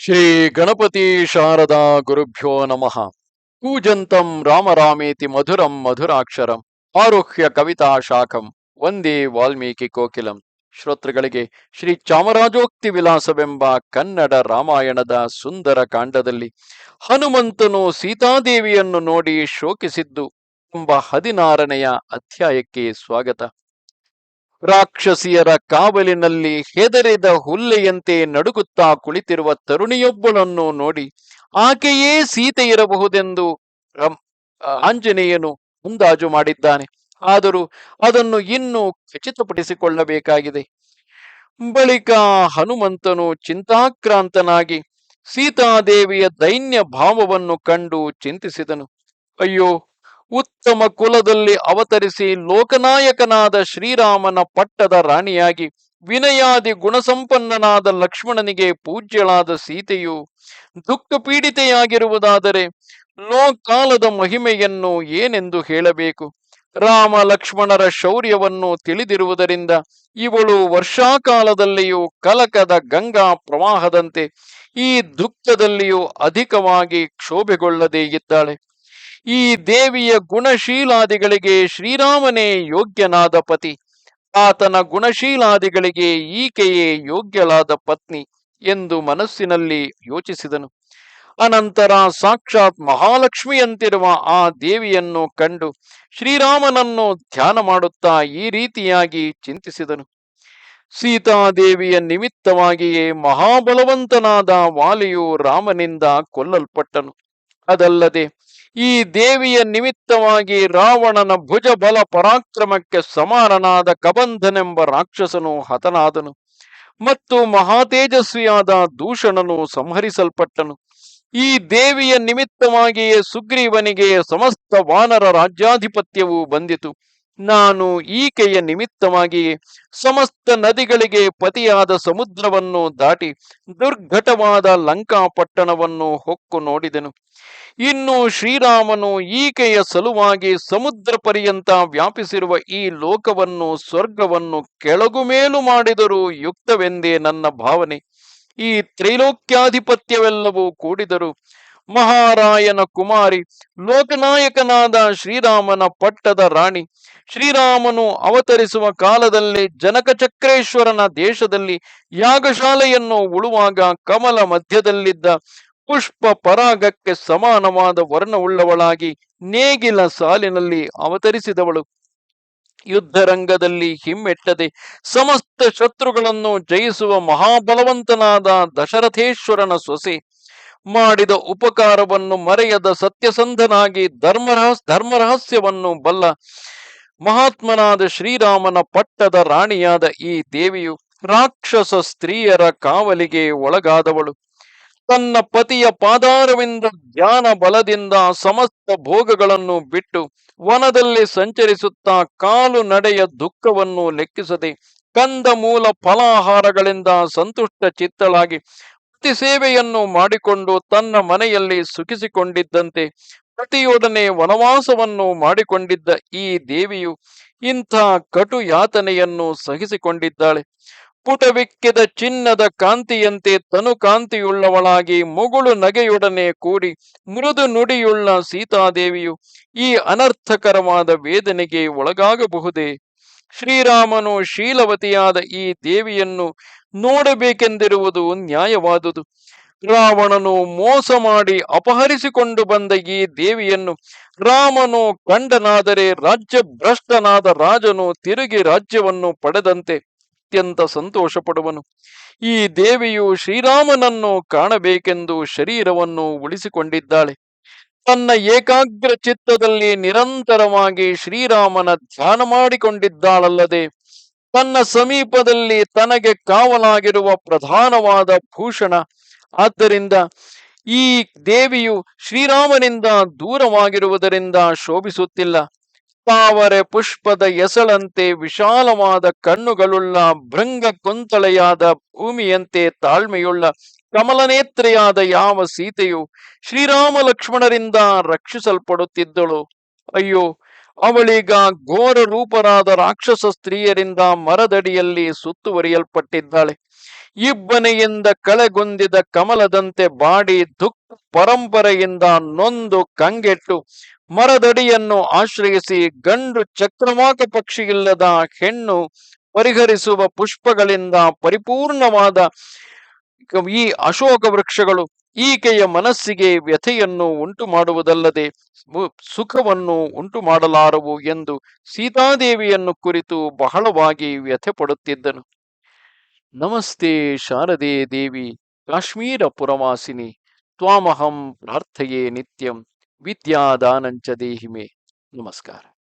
ಶ್ರೀ ಗಣಪತಿ ಶಾರದಾ ಗುರುಭ್ಯೋ ನಮಃ. ಕೂಜಂತಂ ರಾಮರಾಮೇತಿ ಮಧುರಂ ಮಧುರಾಕ್ಷರಂ. ಆರುಹ್ಯ ಕವಿತಾ ಶಾಖಂ. ವಂದೇ ವಾಲ್ಮೀಕಿ ಕೋಕಿಲಂ. ಶ್ರೋತೃಗಳಿಗೆ ಶ್ರೀ ಚಾಮರಾಜೋಕ್ತಿ ವಿಲಾಸವೆಂಬ ಕನ್ನಡ ರಾಮಾಯಣದ ಸುಂದರ ಕಾಂಡದಲ್ಲಿ ಹನುಮಂತನು ಸೀತಾದೇವಿಯನ್ನು ನೋಡಿ ಶೋಕಿಸಿದ್ದು. ಎಂಬ ಹದಿನಾರನೆಯ ಅಧ್ಯಾಯಕ್ಕೆ ಸ್ವಾಗತ. ರಾಕ್ಷಸಿಯರ ಕಾವಲಿನಲ್ಲಿ ಹೆದರಿದ ಹುಲ್ಲೆಯಂತೆ ನಡುಗುತ್ತಾ ಕುಳಿತಿರುವ ತರುಣಿಯೊಬ್ಬಳನ್ನು ನೋಡಿ ಆಕೆಯೇ ಸೀತೆ ಇರಬಹುದೆಂದು ಆಂಜನೇಯನು ಮುಂದಾಜು ಮಾಡಿದ್ದಾನೆ. ಆದರೂ ಅದನ್ನು ಇನ್ನೂ ಖಚಿತಪಡಿಸಿಕೊಳ್ಳಬೇಕಾಗಿದೆ. ಬಳಿಕ ಹನುಮಂತನು ಚಿಂತಾಕ್ರಾಂತನಾಗಿ ಸೀತಾದೇವಿಯ ದೈನ್ಯ ಭಾವವನ್ನು ಕಂಡು ಚಿಂತಿಸಿದನು. ಅಯ್ಯೋ ಉತ್ತಮ ಕುಲದಲ್ಲಿ ಅವತರಿಸಿ ಲೋಕನಾಯಕನಾದ ಶ್ರೀರಾಮನ ಪಟ್ಟದ ರಾಣಿಯಾಗಿ ವಿನಯಾದಿ ಗುಣಸಂಪನ್ನನಾದ ಲಕ್ಷ್ಮಣನಿಗೆ ಪೂಜ್ಯಳಾದ ಸೀತೆಯು ದುಃಖ ಪೀಡಿತೆಯಾಗಿರುವುದಾದರೆ ಲೋಕಾಲದ ಮಹಿಮೆಯನ್ನು ಏನೆಂದು ಹೇಳಬೇಕು? ರಾಮ ಲಕ್ಷ್ಮಣರ ಶೌರ್ಯವನ್ನು ತಿಳಿದಿರುವುದರಿಂದ ಇವಳು ವರ್ಷಾಕಾಲದಲ್ಲಿಯೂ ಕಲಕದ ಗಂಗಾ ಪ್ರವಾಹದಂತೆ ಈ ದುಃಖದಲ್ಲಿಯೂ ಅಧಿಕವಾಗಿ ಕ್ಷೋಭೆಗೊಳ್ಳದೇ ಇದ್ದಾಳೆ. ಈ ದೇವಿಯ ಗುಣಶೀಲಾದಿಗಳಿಗೆ ಶ್ರೀರಾಮನೇ ಯೋಗ್ಯನಾದ ಪತಿ. ಆತನ ಗುಣಶೀಲಾದಿಗಳಿಗೆ ಈಕೆಯೇ ಯೋಗ್ಯಲಾದ ಪತ್ನಿ ಎಂದು ಮನಸ್ಸಿನಲ್ಲಿ ಯೋಚಿಸಿದನು. ಅನಂತರ ಸಾಕ್ಷಾತ್ ಮಹಾಲಕ್ಷ್ಮಿಯಂತಿರುವ ಆ ದೇವಿಯನ್ನು ಕಂಡು ಶ್ರೀರಾಮನನ್ನು ಧ್ಯಾನ ಮಾಡುತ್ತಾ ಈ ರೀತಿಯಾಗಿ ಚಿಂತಿಸಿದನು. ಸೀತಾದೇವಿಯ ನಿಮಿತ್ತವಾಗಿಯೇ ಮಹಾಬಲವಂತನಾದ ವಾಲಿಯು ರಾಮನಿಂದ ಕೊಲ್ಲಲ್ಪಟ್ಟನು. ಅದಲ್ಲದೆ ಈ ದೇವಿಯ ನಿಮಿತ್ತವಾಗಿ ರಾವಣನ ಭುಜ ಬಲ ಪರಾಕ್ರಮಕ್ಕೆ ಸಮಾನನಾದ ಕಬಂಧನೆಂಬ ರಾಕ್ಷಸನು ಹತನಾದನು ಮತ್ತು ಮಹಾತೇಜಸ್ವಿಯಾದ ದೂಷಣನು ಸಂಹರಿಸಲ್ಪಟ್ಟನು. ಈ ದೇವಿಯ ನಿಮಿತ್ತವಾಗಿಯೇ ಸುಗ್ರೀವನಿಗೆ ಸಮಸ್ತ ವಾನರ ರಾಜ್ಯಾಧಿಪತ್ಯವು ಬಂದಿತು. ನಾನು ಈಕೆಯ ನಿಮಿತ್ತವಾಗಿ ಸಮಸ್ತ ನದಿಗಳಿಗೆ ಪತಿಯಾದ ಸಮುದ್ರವನ್ನು ದಾಟಿ ದುರ್ಘಟವಾದ ಲಂಕಾಪಟ್ಟಣವನ್ನು ಹೊಕ್ಕು ನೋಡಿದೆನು. ಇನ್ನು ಶ್ರೀರಾಮನು ಈಕೆಯ ಸಲುವಾಗಿ ಸಮುದ್ರ ಪರ್ಯಂತ ವ್ಯಾಪಿಸಿರುವ ಈ ಲೋಕವನ್ನು, ಸ್ವರ್ಗವನ್ನು ಕೆಳಗು ಮೇಲು ಮಾಡಿದರೂ ಯುಕ್ತವೆಂದೇ ನನ್ನ ಭಾವನೆ. ಈ ತ್ರೈಲೋಕ್ಯಾಧಿಪತ್ಯವೆಲ್ಲವೂ ಕೂಡಿದರು ಮಹಾರಾಯನ ಕುಮಾರಿ, ಲೋಕನಾಯಕನಾದ ಶ್ರೀರಾಮನ ಪಟ್ಟದ ರಾಣಿ. ಶ್ರೀರಾಮನು ಅವತರಿಸುವ ಕಾಲದಲ್ಲಿ ಜನಕ ಚಕ್ರೇಶ್ವರನ ದೇಶದಲ್ಲಿ ಯಾಗಶಾಲೆಯನ್ನು ಉಳುವಾಗ ಕಮಲ ಮಧ್ಯದಲ್ಲಿದ್ದ ಪುಷ್ಪ ಪರಾಗಕ್ಕೆ ಸಮಾನವಾದ ವರ್ಣವುಳ್ಳವಳಾಗಿ ನೇಗಿಲ ಸಾಲಿನಲ್ಲಿ ಅವತರಿಸಿದವಳು. ಯುದ್ಧರಂಗದಲ್ಲಿ ಹಿಮ್ಮೆಟ್ಟದೆ ಸಮಸ್ತ ಶತ್ರುಗಳನ್ನು ಜಯಿಸುವ ಮಹಾಬಲವಂತನಾದ ದಶರಥೇಶ್ವರನ ಸೊಸೆ ಮಾಡಿದ ಉಪಕಾರವನ್ನು ಮರೆಯದ ಸತ್ಯಸಂಧನಾಗಿ ಧರ್ಮರಹಸ್, ಧರ್ಮರಹಸ್ಯವನ್ನು ಬಲ್ಲ ಮಹಾತ್ಮನಾದ ಶ್ರೀರಾಮನ ಪಟ್ಟದ ರಾಣಿಯಾದ ಈ ದೇವಿಯು ರಾಕ್ಷಸ ಸ್ತ್ರೀಯರ ಕಾವಲಿಗೆ ಒಳಗಾದವಳು. ತನ್ನ ಪತಿಯ ಪಾದಾರವಿಂದ ಧ್ಯಾನ ಬಲದಿಂದ ಸಮಸ್ತ ಭೋಗಗಳನ್ನು ಬಿಟ್ಟು ವನದಲ್ಲಿ ಸಂಚರಿಸುತ್ತಾ ಕಾಲು ನಡೆಯ ದುಃಖವನ್ನು ಲೆಕ್ಕಿಸದೆ ಕಂದ ಮೂಲ ಫಲಾಹಾರಗಳಿಂದ ಸಂತುಷ್ಟ ಚಿತ್ತಳಾಗಿ ಪತಿ ಸೇವೆಯನ್ನು ಮಾಡಿಕೊಂಡು ತನ್ನ ಮನೆಯಲ್ಲಿ ಸುಖಿಸಿಕೊಂಡಿದ್ದಂತೆ ಪ್ರತಿಯೊಡನೆ ವನವಾಸವನ್ನು ಮಾಡಿಕೊಂಡಿದ್ದ ಈ ದೇವಿಯು ಇಂಥ ಕಟು ಯಾತನೆಯನ್ನು ಸಹಿಸಿಕೊಂಡಿದ್ದಾಳೆ. ಪುಟವಿಕ್ಕಿದ ಚಿನ್ನದ ಕಾಂತಿಯಂತೆ ತನು ಕಾಂತಿಯುಳ್ಳವಳಾಗಿ ಮುಗುಳು ನಗೆಯೊಡನೆ ಕೂಡಿ ಮೃದು ನುಡಿಯುಳ್ಳ ಸೀತಾದೇವಿಯು ಈ ಅನರ್ಥಕರವಾದ ವೇದನೆಗೆ ಒಳಗಾಗಬಹುದೇ? ಶ್ರೀರಾಮನು ಶೀಲವತಿಯಾದ ಈ ದೇವಿಯನ್ನು ನೋಡಬೇಕೆಂದಿರುವುದು ನ್ಯಾಯವಾದುದು. ರಾವಣನು ಮೋಸ ಮಾಡಿ ಅಪಹರಿಸಿಕೊಂಡು ಬಂದ ಈ ದೇವಿಯನ್ನು ರಾಮನು ಕಂಡನಾದರೆ ರಾಜ್ಯ ಭ್ರಷ್ಟನಾದ ರಾಜನು ತಿರುಗಿ ರಾಜ್ಯವನ್ನು ಪಡೆದಂತೆ ಅತ್ಯಂತ ಸಂತೋಷ ಈ ದೇವಿಯು ಶ್ರೀರಾಮನನ್ನು ಕಾಣಬೇಕೆಂದು ಶರೀರವನ್ನು ಉಳಿಸಿಕೊಂಡಿದ್ದಾಳೆ. ತನ್ನ ಏಕಾಗ್ರ ಚಿತ್ತದಲ್ಲಿ ನಿರಂತರವಾಗಿ ಶ್ರೀರಾಮನ ಧ್ಯಾನ ಮಾಡಿಕೊಂಡಿದ್ದಾಳಲ್ಲದೆ ತನ್ನ ಸಮೀಪದಲ್ಲಿ ತನಗೆ ಕಾವಲಾಗಿರುವ ಪ್ರಧಾನವಾದ ಭೂಷಣ. ಆದ್ದರಿಂದ ಈ ದೇವಿಯು ಶ್ರೀರಾಮನಿಂದ ದೂರವಾಗಿರುವುದರಿಂದ ಶೋಭಿಸುತ್ತಿಲ್ಲ. ತಾವರೆ ಪುಷ್ಪದ ಎಸಳಂತೆ ವಿಶಾಲವಾದ ಕಣ್ಣುಗಳುಳ್ಳ ಭೃಂಗ ಕೊಂತಳೆಯಾದ ಭೂಮಿಯಂತೆ ತಾಳ್ಮೆಯುಳ್ಳ ಕಮಲನೇತ್ರೆಯಾದ ಯಾವ ಸೀತೆಯು ಶ್ರೀರಾಮ ಲಕ್ಷ್ಮಣರಿಂದ ರಕ್ಷಿಸಲ್ಪಡುತ್ತಿದ್ದಳು. ಅಯ್ಯೋ ಅವಳೀಗ ಘೋರ ರೂಪರಾದ ರಾಕ್ಷಸ ಸ್ತ್ರೀಯರಿಂದ ಮರದಡಿಯಲ್ಲಿ ಸುತ್ತುವರಿಯಲ್ಪಟ್ಟಿದ್ದಾಳೆ. ಇಬ್ಬನೆಯಿಂದ ಕಳೆಗುಂದಿದ ಕಮಲದಂತೆ ಬಾಡಿ ದುಃಖ ಪರಂಪರೆಯಿಂದ ನೊಂದು ಕಂಗೆಟ್ಟು ಮರದಡಿಯನ್ನು ಆಶ್ರಯಿಸಿ ಗಂಡು ಚಕ್ರವಾಕ ಪಕ್ಷಿಯಿಲ್ಲದ ಹೆಣ್ಣು ಪರಿಹರಿಸುವ ಪುಷ್ಪಗಳಿಂದ ಪರಿಪೂರ್ಣವಾದ ಈ ಅಶೋಕ ವೃಕ್ಷಗಳು ಈಕೆಯ ಮನಸ್ಸಿಗೆ ವ್ಯಥೆಯನ್ನು ಉಂಟು ಮಾಡುವುದಲ್ಲದೆ ಸುಖವನ್ನು ಉಂಟು ಮಾಡಲಾರವು ಎಂದು ಸೀತಾದೇವಿಯನ್ನು ಕುರಿತು ಬಹಳವಾಗಿ ವ್ಯಥೆ ಪಡುತ್ತಿದ್ದನು ನಮಸ್ತೆ ಶಾರದೆ ದೇವಿ, ಕಾಶ್ಮೀರ ಪುರವಾಸಿನಿ, ತ್ವಾಮಹಂ ಪ್ರಾರ್ಥೆಯೇ ನಿತ್ಯಂ, ವಿದ್ಯಾದಾನಂಚ ದೇಹಿಮೆ. ನಮಸ್ಕಾರ.